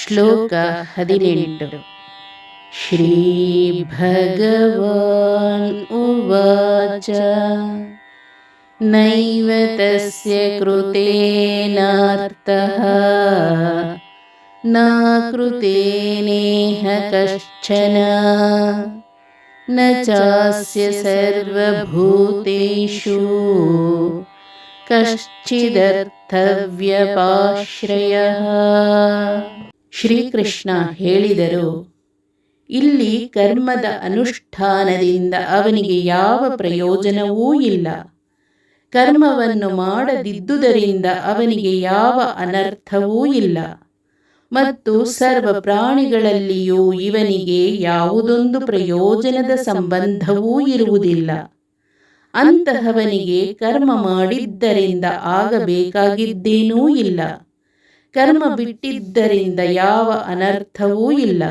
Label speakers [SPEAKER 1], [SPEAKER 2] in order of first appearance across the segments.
[SPEAKER 1] श्लोक हदिनेटु श्रीभगवान् उवाच नैव तस्य कृतेनार्थः न कृतेनेह कश्चन न चास्य सर्वभूतेषु कश्चिदर्थव्यपाश्रयः। ಶ್ರೀಕೃಷ್ಣ ಹೇಳಿದರು, ಇಲ್ಲಿ ಕರ್ಮದ ಅನುಷ್ಠಾನದಿಂದ ಅವನಿಗೆ ಯಾವ ಪ್ರಯೋಜನವೂ ಇಲ್ಲ. ಕರ್ಮವನ್ನು ಮಾಡದಿದ್ದುದರಿಂದ ಅವನಿಗೆ ಯಾವ ಅನರ್ಥವೂ ಇಲ್ಲ. ಮತ್ತು ಸರ್ವ ಪ್ರಾಣಿಗಳಲ್ಲಿಯೂ ಇವನಿಗೆ ಯಾವುದೊಂದು ಪ್ರಯೋಜನದ ಸಂಬಂಧವೂ ಇರುವುದಿಲ್ಲ. ಅಂತಹವನಿಗೆ ಕರ್ಮ ಮಾಡಿದ್ದರಿಂದ ಆಗಬೇಕಾಗಿದ್ದೇನೂ ಇಲ್ಲ. ಕರ್ಮ ಬಿಟ್ಟಿದ್ದರಿಂದ ಯಾವ ಅನರ್ಥವೂ ಇಲ್ಲ.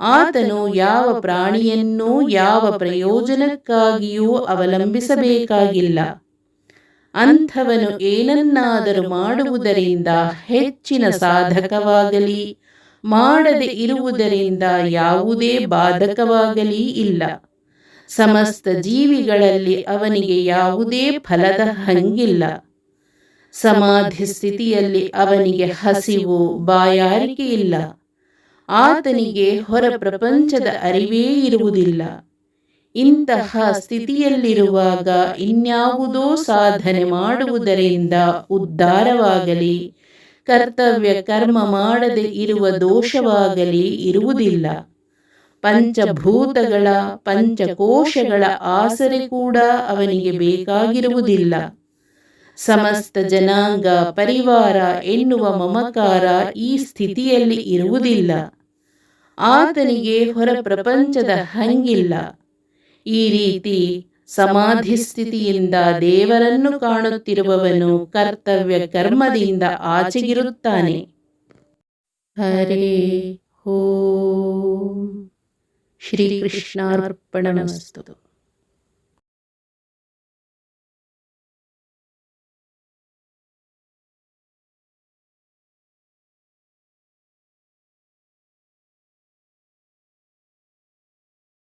[SPEAKER 1] ಆತನು ಯಾವ ಪ್ರಾಣಿಯನ್ನೂ ಯಾವ ಪ್ರಯೋಜನಕ್ಕಾಗಿಯೂ ಅವಲಂಬಿಸಬೇಕಾಗಿಲ್ಲ. ಅಂಥವನು ಏನನ್ನಾದರೂ ಮಾಡುವುದರಿಂದ ಹೆಚ್ಚಿನ ಸಾಧಕವಾಗಲಿ, ಮಾಡದೆ ಇರುವುದರಿಂದ ಯಾವುದೇ ಬಾಧಕವಾಗಲಿ ಇಲ್ಲ. ಸಮಸ್ತ ಜೀವಿಗಳಲ್ಲಿ ಅವನಿಗೆ ಯಾವುದೇ ಫಲದ ಹಂಗಿಲ್ಲ. ಸಮಾಧಿ ಸ್ಥಿತಿಯಲ್ಲಿ ಅವನಿಗೆ ಹಸಿವು ಬಾಯಾರಿಕೆ ಇಲ್ಲ. ಆತನಿಗೆ ಹೊರ ಪ್ರಪಂಚದ ಅರಿವೇ ಇರುವುದಿಲ್ಲ. ಇಂತಹ ಸ್ಥಿತಿಯಲ್ಲಿರುವಾಗ ಇನ್ಯಾವುದೋ ಸಾಧನೆ ಮಾಡುವುದರಿಂದ ಉದ್ಧಾರವಾಗಲಿ, ಕರ್ತವ್ಯ ಕರ್ಮ ಮಾಡದೆ ಇರುವ ದೋಷವಾಗಲಿ ಇರುವುದಿಲ್ಲ. ಪಂಚಭೂತಗಳ ಪಂಚಕೋಶಗಳ ಆಸರೆ ಕೂಡ ಅವನಿಗೆ ಬೇಕಾಗಿರುವುದಿಲ್ಲ. ಸಮಸ್ತ ಜನಾಂಗ ಪರಿವಾರ ಎನ್ನುವ ಮಮಕಾರ ಈ ಸ್ಥಿತಿಯಲ್ಲಿ ಇರುವುದಿಲ್ಲ. ಆತನಿಗೆ ಹೊರ ಪ್ರಪಂಚದ ಹಂಗಿಲ್ಲ. ಈ ರೀತಿ ಸಮಾಧಿ ಸ್ಥಿತಿಯಿಂದ ದೇವರನ್ನು ಕಾಣುತ್ತಿರುವವನು ಕರ್ತವ್ಯ ಕರ್ಮದಿಂದ ಆಚೆಗಿರುತ್ತಾನೆ. ಹರೇ ಹೋ ಶ್ರೀಕೃಷ್ಣಾರ್ಪಣಮಸ್ತು.